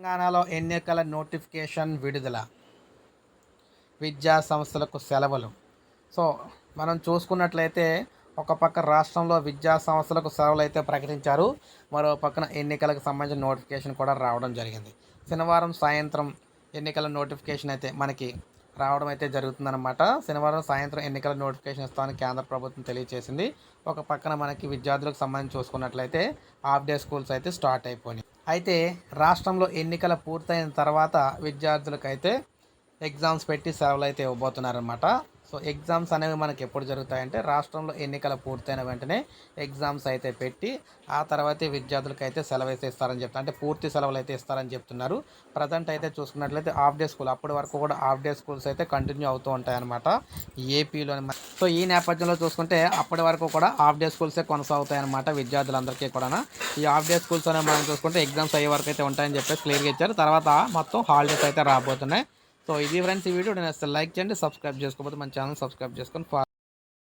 తెలంగాణలో ఎన్నికల నోటిఫికేషన్ విడుదల. విద్యా సంస్థలకు సెలవులు. సో మనం చూసుకున్నట్లయితే ఒక పక్క రాష్ట్రంలో విద్యా సంస్థలకు సెలవులు అయితే ప్రకటించారు. మరో పక్కన ఎన్నికలకు సంబంధించిన నోటిఫికేషన్ కూడా రావడం జరిగింది. శనివారం సాయంత్రం ఎన్నికల నోటిఫికేషన్ అయితే మనకి రావడం అయితే జరుగుతుందన్నమాట. శనివారం సాయంత్రం ఎన్నికల నోటిఫికేషన్ ఇస్తామని కేంద్ర ప్రభుత్వం తెలియజేసింది ఒక పక్కన మనకి విద్యార్థులకు సంబంధించి చూసుకున్నట్లయితే హాఫ్ డే స్కూల్స్ అయితే స్టార్ట్ అయిపోయినాయి. అయితే రాష్ట్రంలో ఎన్నికల పూర్తయిన తర్వాత విద్యార్థులకైతే ఎగ్జామ్స్ పెట్టి సెలవులు అయితే ఇవ్వబోతున్నారనమాట సో ఎగ్జామ్స్ అనేవి మనకి ఎప్పుడు జరుగుతాయంటే రాష్ట్రంలో ఎన్నికల పూర్తయిన వెంటనే ఎగ్జామ్స్ అయితే పెట్టి ఆ తర్వాతే విద్యార్థులకు అయితే సెలవు అయితే ఇస్తారని చెప్తారు. అంటే పూర్తి సెలవులు అయితే ఇస్తారని చెప్తున్నారు. ప్రజెంట్ అయితే చూసుకున్నట్లయితే హాఫ్ డే స్కూల్ అప్పటి వరకు కూడా హాఫ్ డే స్కూల్స్ అయితే కంటిన్యూ అవుతూ ఉంటాయన్నమాట. ఏపీలో సో ఈ నేపథ్యంలో చూసుకుంటే అప్పటి వరకు కూడా హాఫ్ డే స్కూల్సే కొనసాగుతాయన్నమాట విద్యార్థులందరికీ కూడా ఈ హాఫ్ డే స్కూల్స్ అనేవి మనం చూసుకుంటే ఎగ్జామ్స్ అయ్యే వరకు అయితే ఉంటాయని చెప్పేసి క్లియర్గా ఇచ్చారు. తర్వాత మొత్తం హాలిడేస్ అయితే రాబోతున్నాయి. సో ఇది ఫ్రెండ్స్ ఈ వీడియో నేను అసలు లైక్ చేయండి సబ్స్క్రైబ్ చేసుకోకపోతే మన ఛానల్ సబ్స్క్రైబ్ చేసుకొని